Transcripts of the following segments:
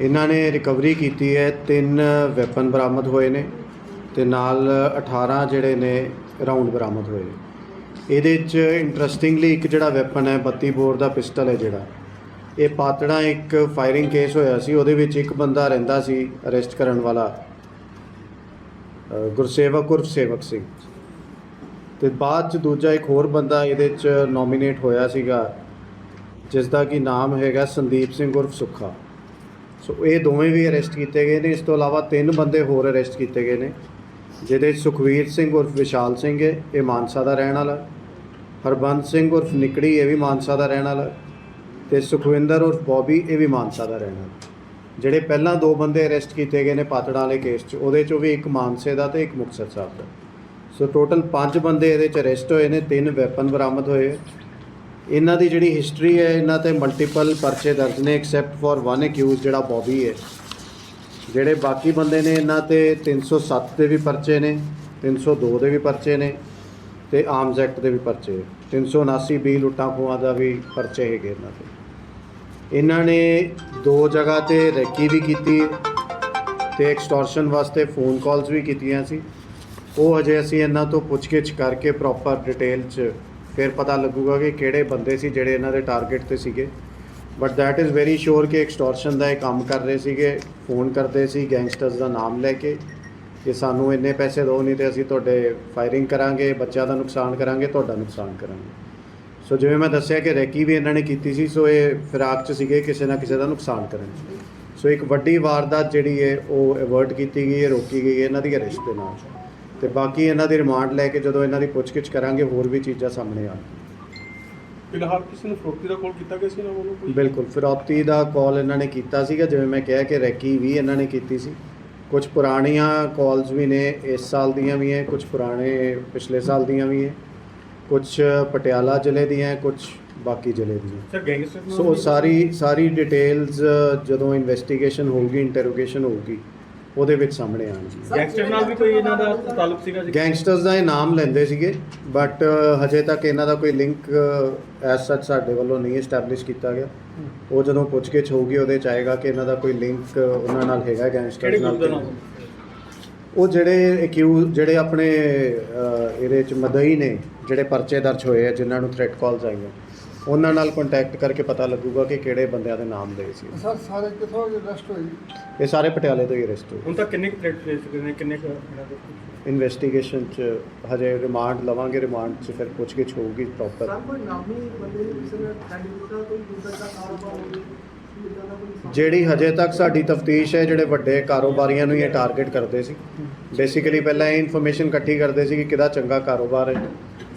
ਇਹਨਾਂ ਨੇ ਰਿਕਵਰੀ ਕੀਤੀ ਹੈ, ਤਿੰਨ ਵੈਪਨ ਬਰਾਮਦ ਹੋਏ ਨੇ ਤੇ ਨਾਲ 18 ਜਿਹੜੇ ਨੇ ਰਾਉਂਡ ਬਰਾਮਦ ਹੋਏ ਨੇ। ਇਹਦੇ 'ਚ ਇੰਟਰਸਟਿੰਗਲੀ ਇੱਕ ਜਿਹੜਾ ਵੈਪਨ ਹੈ 32 ਬੋਰ ਦਾ ਪਿਸਟਲ ਹੈ ਜਿਹੜਾ। ਇਹ ਪਾਤੜਾ ਇੱਕ ਫਾਇਰਿੰਗ ਕੇਸ ਹੋਇਆ ਸੀ, ਉਹਦੇ ਵਿੱਚ ਇੱਕ ਬੰਦਾ ਰਹਿੰਦਾ ਸੀ ਅਰੈਸਟ ਕਰਨ ਵਾਲਾ ਗੁਰਸੇਵਕ ਉਰਫ ਸੇਵਕ ਸਿੰਘ। ਤੇ ਬਾਅਦ ਚ ਦੂਜਾ ਇੱਕ ਹੋਰ ਬੰਦਾ ਇਹਦੇ ਚ ਨੋਮੀਨੇਟ ਹੋਇਆ ਸੀਗਾ ਜਿਸ ਦਾ ਕੀ ਨਾਮ ਹੈਗਾ ਸੰਦੀਪ ਸਿੰਘ ਉਰਫ ਸੁੱਖਾ। ਸੋ ਇਹ ਦੋਵੇਂ ਵੀ ਅਰੈਸਟ ਕੀਤੇ ਗਏ ਨੇ। ਇਸ ਤੋਂ ਇਲਾਵਾ ਤਿੰਨ ਬੰਦੇ ਹੋਰ ਅਰੈਸਟ ਕੀਤੇ ਗਏ ਨੇ, ਜਿਹਦੇ 'ਚ ਸੁਖਵੀਰ ਸਿੰਘ ਉਰਫ ਵਿਸ਼ਾਲ ਸਿੰਘ ਹੈ, ਇਹ ਮਾਨਸਾ ਦਾ ਰਹਿਣ ਵਾਲਾ। ਹਰਬੰਸ ਸਿੰਘ ਉਰਫ ਨਿਕੜੀ, ਇਹ ਵੀ ਮਾਨਸਾ ਦਾ ਰਹਿਣ ਵਾਲਾ। ਤੇ ਸੁਖਵਿੰਦਰ ਉਰਫ ਬੌਬੀ, ਇਹ ਵੀ ਮਾਨਸਾ ਦਾ ਰਹਿਣ ਵਾਲਾ। ਜਿਹੜੇ ਪਹਿਲਾਂ ਦੋ ਬੰਦੇ ਅਰੈਸਟ ਕੀਤੇ ਗਏ ਨੇ ਪਾਤੜਾਂ ਵਾਲੇ ਕੇਸ 'ਚ, ਉਹਦੇ 'ਚੋਂ ਵੀ ਇੱਕ ਮਾਨਸੇ ਦਾ ਤੇ ਇੱਕ ਮੁਕਤਸਰ ਸਾਹਿਬ ਦਾ। ਸੋ ਟੋਟਲ 5 ਬੰਦੇ ਇਹਦੇ 'ਚ ਅਰੈਸਟ ਹੋਏ ਨੇ, ਤਿੰਨ ਵੈਪਨ ਬਰਾਮਦ ਹੋਏ। ਇਹਨਾਂ ਦੀ ਜਿਹੜੀ ਹਿਸਟਰੀ ਹੈ, ਇਹਨਾਂ ਤੇ ਮਲਟੀਪਲ ਪਰਚੇ ਦਰਜ ਨੇ ਐਕਸੈਪਟ ਫॉर ਵਨ ਅਕਿਊਜ਼ ਜਿਹੜਾ ਬੌਬੀ ਹੈ। ਜਿਹੜੇ ਬਾਕੀ ਬੰਦੇ ਨੇ, ਇਹਨਾਂ ਤੇ 307 ਦੇ ਵੀ ਪਰਚੇ ਨੇ 302 ਦੇ ਵੀ ਪਰਚੇ ਨੇ ਤੇ ਆਰਮਸ ਐਕਟ ਦੇ ਵੀ ਪਰਚੇ 379 ਬੀ ਲੁੱਟਾਂ ਖੋਹਾਂ ਦਾ ਵੀ ਪਰਚੇ ਹੈਗੇ ਇਹਨਾਂ ਤੇ। ਇਹਨਾਂ ਨੇ ਦੋ ਜਗ੍ਹਾ ਤੇ ਰੈਕੀ ਵੀ ਕੀਤੀ ਤੇ ਐਕਸਟੋਰਸ਼ਨ ਵਾਸਤੇ ਫੋਨ ਕਾਲਸ ਵੀ ਕੀਤੀਆਂ ਸੀ। ਉਹ ਅਜੇ ਅਸੀਂ ਇਹਨਾਂ ਤੋਂ ਪੁੱਛਗਿੱਛ ਕਰਕੇ ਪ੍ਰੋਪਰ ਡਿਟੇਲ 'ਚ ਫਿਰ ਪਤਾ ਲੱਗੂਗਾ ਕਿ ਕਿਹੜੇ ਬੰਦੇ ਸੀ ਜਿਹੜੇ ਇਹਨਾਂ ਦੇ ਟਾਰਗੇਟ ਤੇ ਸੀਗੇ। But that is very sure ਕਿ ਐਕਸਟੋਰਸ਼ਨ ਦਾ ਇਹ ਕੰਮ ਕਰ ਰਹੇ ਸੀਗੇ ਫੋਨ ਕਰਦੇ ਸੀ ਗੈਂਗਸਟਰਸ ਦਾ ਨਾਮ ਲੈ ਕੇ ਕਿ ਸਾਨੂੰ ਇੰਨੇ ਪੈਸੇ ਦਿਓ, ਨਹੀਂ ਤੇ ਅਸੀਂ ਤੁਹਾਡੇ ਫਾਇਰਿੰਗ ਕਰਾਂਗੇ, ਬੱਚਿਆਂ ਦਾ ਨੁਕਸਾਨ ਕਰਾਂਗੇ, ਤੁਹਾਡਾ ਨੁਕਸਾਨ ਕਰਾਂਗੇ। ਸੋ ਜਿਵੇਂ ਮੈਂ ਦੱਸਿਆ ਕਿ ਰੈਕੀ ਵੀ ਇਹਨਾਂ ਨੇ ਕੀਤੀ ਸੀ ਸੋ ਇਹ ਫਿਰਾਕ 'ਚ ਸੀਗੇ, ਕਿਸੇ ਨਾ ਕਿਸੇ ਦਾ ਨੁਕਸਾਨ ਕਰਨ। ਸੋ ਇੱਕ ਵੱਡੀ ਵਾਰਦਾਤ ਜਿਹੜੀ ਹੈ ਉਹ ਅਵਰਟ ਕੀਤੀ ਗਈ ਹੈ ਰੋਕੀ ਗਈ ਹੈ ਇਹਨਾਂ ਦੀ ਅਰੈਸਟ ਦੇ ਨਾਲ। ਤੇ ਬਾਕੀ ਇਹਨਾਂ ਦੀ ਰਿਮਾਂਡ ਲੈ ਕੇ ਜਦੋਂ ਇਹਨਾਂ ਦੀ ਪੁੱਛਗਿੱਛ ਕਰਾਂਗੇ ਹੋਰ ਵੀ ਚੀਜ਼ਾਂ ਸਾਹਮਣੇ ਆਉਣਗੀਆਂ ਫਿਲਹਾਲ ਕਿਸੇ ਨੂੰ ਫਰੋਤੀ ਦਾ ਕਾਲ ਕੀਤਾ ਗਿਆ ਸੀ ਨਾ ਵੱਲੋਂ ਕੋਈ? ਬਿਲਕੁਲ ਫਿਰੌਤੀ ਦਾ ਕਾਲ ਇਹਨਾਂ ਨੇ ਕੀਤਾ ਸੀਗਾ ਜਿਵੇਂ ਮੈਂ ਕਿਹਾ ਕਿ ਰੈਕੀ ਵੀ ਇਹਨਾਂ ਨੇ ਕੀਤੀ ਸੀ। ਕੁਝ ਪੁਰਾਣੀਆਂ ਕਾਲਸ ਵੀ ਨੇ ਇਸ ਸਾਲ ਦੀਆਂ ਵੀ ਹੈ ਕੁਝ ਪੁਰਾਣੇ ਪਿਛਲੇ ਸਾਲ ਦੀਆਂ ਵੀ ਹੈ। ਕੁਝ ਪਟਿਆਲਾ ਜ਼ਿਲ੍ਹੇ ਦੀਆਂ ਕੁਝ ਬਾਕੀ ਜ਼ਿਲ੍ਹੇ ਦੀਆਂ। ਸਰ ਗੈਂਗਸਟਰ ਸੋ ਸਾਰੀ ਸਾਰੀ ਡਿਟੇਲਸ ਜਦੋਂ ਇਨਵੈਸਟੀਗੇਸ਼ਨ ਹੋਊਗੀ ਇੰਟਰੋਗੇਸ਼ਨ ਹੋਊਗੀ ਉਹਦੇ ਵਿੱਚ ਸਾਹਮਣੇ ਆਉਣਗੀ ਗੈਂਗਸਟਰ ਨਾਲ ਵੀ ਕੋਈ ਇਹਨਾਂ ਦਾ ਤਾਲੁਕ ਸੀਗਾ ਜੀ? ਗੈਂਗਸਟਰਸ ਦਾ ਇਹ ਨਾਮ ਲੈਂਦੇ ਸੀਗੇ ਬਟ ਹਜੇ ਤੱਕ ਇਹਨਾਂ ਦਾ ਕੋਈ ਲਿੰਕ ਐਸ ਸੱਚ ਸਾਡੇ ਵੱਲੋਂ ਨਹੀਂ ਐਸਟੈਬਲਿਸ਼ ਕੀਤਾ ਗਿਆ। ਉਹ ਜਦੋਂ ਪੁੱਛਗਿੱਛ ਹੋਊਗੀ ਉਹਦੇ ਚ ਆਏਗਾ ਕਿ ਇਹਨਾਂ ਦਾ ਕੋਈ ਲਿੰਕ ਉਹਨਾਂ ਨਾਲ ਹੈਗਾ ਗੈਂਗਸਟਰਸ ਦਾ ਨਾਲ। ਉਹ ਜਿਹੜੇ ਅਕਿਊਜ਼ ਜਿਹੜੇ ਆਪਣੇ ਇਹਦੇ ਚ ਮਦਈ ਨੇ ਜਿਹੜੇ ਪਰਚੇ ਦਰਜ ਹੋਏ ਆ ਜਿਨ੍ਹਾਂ ਨੂੰ ਥ੍ਰੈਟ ਕਾਲਸ ਆਈਆਂ। ਉਹਨਾਂ ਨਾਲ ਕੰਟੈਕਟ ਕਰਕੇ ਪਤਾ ਲੱਗੂਗਾ ਕਿ ਕਿਹੜੇ ਬੰਦਿਆਂ ਦੇ ਨਾਮ ਦੇ ਸੀ। ਸਰ ਸਾਰੇ ਕਿੱਥੋਂ ਅਰੈਸਟ ਹੋਏ ਇਹ ਸਾਰੇ ਪਟਿਆਲੇ ਤੋਂ ਹੀ ਅਰੈਸਟ ਹੋਏ। ਹੁਣ ਤੱਕ ਕਿੰਨੇ ਥ੍ਰੈਟ ਫੇਸ ਚੁੱਕੇ ਨੇ ਕਿੰਨੇ ਕੁ ਇਹਨਾਂ ਦੇ ਇਨਵੈਸਟੀਗੇਸ਼ਨ ਚ ਹਜੇ ਰਿਮਾਂਡ ਲਵਾਂਗੇ ਰਿਮਾਂਡ ਚ ਫਿਰ ਪੁੱਛਗਿੱਛ ਹੋਊਗੀ ਪ੍ਰੋਪਰ ਸਰ ਕੋਈ ਨਾਮੀ ਬੰਦੇ ਨੇ ਕਿਸੇ ਨੇ ਦਿੱਤਾ ਕੋਈ ਦੂਸਰਾ ਦਾ ਕਾਰੋਬਾਰ ਹੋਵੇ ਇਦਾਂ ਦਾ ਕੋਈ ਜਿਹੜੀ ਹਜੇ ਤੱਕ ਸਾਡੀ ਤਫਤੀਸ਼ ਹੈ ਜਿਹੜੇ ਵੱਡੇ ਕਾਰੋਬਾਰੀਆਂ ਨੂੰ ਹੀ ਇਹ ਟਾਰਗੇਟ ਕਰਦੇ ਸੀ। ਬੇਸਿਕਲੀ ਪਹਿਲਾਂ ਇਹ ਇਨਫੋਰਮੇਸ਼ਨ ਇਕੱਠੀ ਕਰਦੇ ਸੀ ਕਿ ਕਿਹਦਾ ਚੰਗਾ ਕਾਰੋਬਾਰ ਹੈ।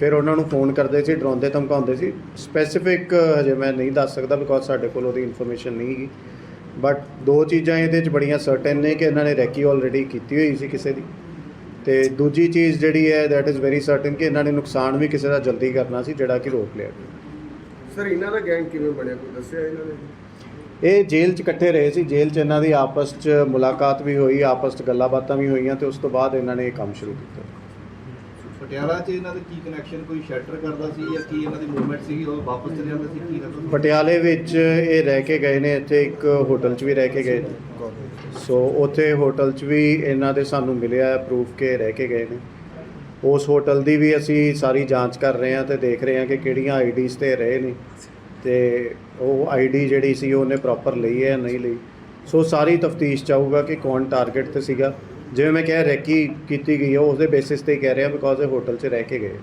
ਫਿਰ ਉਹਨਾਂ ਨੂੰ ਫੋਨ ਕਰਦੇ ਸੀ ਡਰਾਉਂਦੇ ਧਮਕਾਉਂਦੇ ਸੀ। ਸਪੈਸੀਫਿਕ ਹਜੇ ਮੈਂ ਨਹੀਂ ਦੱਸ ਸਕਦਾ ਬਿਕੋਜ਼ ਸਾਡੇ ਕੋਲ ਉਹਦੀ ਇਨਫੋਰਮੇਸ਼ਨ ਨਹੀਂ ਹੈਗੀ। ਬਟ ਦੋ ਚੀਜ਼ਾਂ ਇਹਦੇ ਚ ਬੜੀਆਂ ਸਰਟਨ ਨੇ ਕਿ ਇਹਨਾਂ ਨੇ ਰੈਕੀ ਆਲਰੇਡੀ ਕੀਤੀ ਹੋਈ ਸੀ ਕਿਸੇ ਦੀ। ਤੇ ਦੂਜੀ ਚੀਜ਼ ਜਿਹੜੀ ਹੈ that ਇਜ਼ ਵੈਰੀ ਸਰਟਨ ਕਿ ਇਹਨਾਂ ਨੇ ਨੁਕਸਾਨ ਵੀ ਕਿਸੇ ਦਾ ਜਲਦੀ ਕਰਨਾ ਸੀ ਜਿਹੜਾ ਕਿ ਰੋਕ ਲਿਆ। ਗਿਆ ਸਰ ਇਹਨਾਂ ਦਾ ਗੈਂਗ ਕਿਵੇਂ ਬਣਿਆ? ਕੋਈ ਦੱਸਿਆ ਇਹਨਾਂ ਨੇ? ਇਹ ਜੇਲ੍ਹ 'ਚ ਇਕੱਠੇ ਰਹੇ ਸੀ। ਜੇਲ੍ਹ 'ਚ ਇਹਨਾਂ ਦੀ ਆਪਸ 'ਚ ਮੁਲਾਕਾਤ ਵੀ ਹੋਈ ਆਪਸ 'ਚ ਗੱਲਾਂ ਬਾਤਾਂ ਵੀ ਹੋਈਆਂ ਤੇ ਉਸ ਤੋਂ ਬਾਅਦ ਇਹਨਾਂ ਨੇ ਇਹ ਕੰਮ ਸ਼ੁਰੂ ਕੀਤਾ। ਪਟਿਆਲਾ 'ਚ ਇਹਨਾਂ ਦੇ ਕੀ ਕਨੈਕਸ਼ਨ ਕੋਈ ਸ਼ੈਲਟਰ ਕਰਦਾ ਸੀ ਜਾਂ ਕੀ ਇਹਨਾਂ ਦੀ ਮੂਵਮੈਂਟ ਸੀਗੀ, ਉਹ ਵਾਪਸ ਚਲੇ ਜਾਂਦੇ ਸੀ, ਕੀ ਕਰਦਾ ਪਟਿਆਲੇ ਵਿੱਚ ਇਹ ਰਹਿ ਕੇ ਗਏ ਨੇ, ਇੱਥੇ ਇੱਕ ਹੋਟਲ 'ਚ ਵੀ ਰਹਿ ਕੇ ਗਏ ਨੇ। ਸੋ ਉੱਥੇ ਹੋਟਲ 'ਚ ਵੀ ਇਹਨਾਂ ਦੇ ਸਾਨੂੰ ਮਿਲਿਆ ਪ੍ਰੂਫ ਕੇ ਰਹਿ ਕੇ ਗਏ ਨੇ। ਉਸ ਹੋਟਲ ਦੀ ਵੀ ਅਸੀਂ ਸਾਰੀ ਜਾਂਚ ਕਰ ਰਹੇ ਹਾਂ ਤੇ ਦੇਖ ਰਹੇ ਹਾਂ ਕਿ ਕਿਹੜੀਆਂ ਆਈਡੀਜ਼ ਤੇ ਰਹੇ ਨੇ। ਤੇ ਉਹ ਆਈਡੀ ਜਿਹੜੀ ਸੀ, ਉਹਨੇ ਪ੍ਰੋਪਰ ਲਈ ਹੈ ਨਹੀਂ ਲਈ। ਸੋ ਸਾਰੀ ਤਫਤੀਸ਼ ਚਾਹੂਗਾ ਕਿ ਕੌਣ ਟਾਰਗੇਟ ਤੇ ਸੀਗਾ। ਜਿਵੇਂ ਮੈਂ ਕਿਹਾ ਰੈਕੀ ਕੀਤੀ ਗਈ ਹੈ ਉਸਦੇ ਬੇਸਿਸ ਤੇ ਹੀ ਕਹਿ ਰਿਹਾ ਬਿਕੋਜ਼ ਇਹ ਹੋਟਲ 'ਚ ਰਹਿ ਕੇ ਗਏ।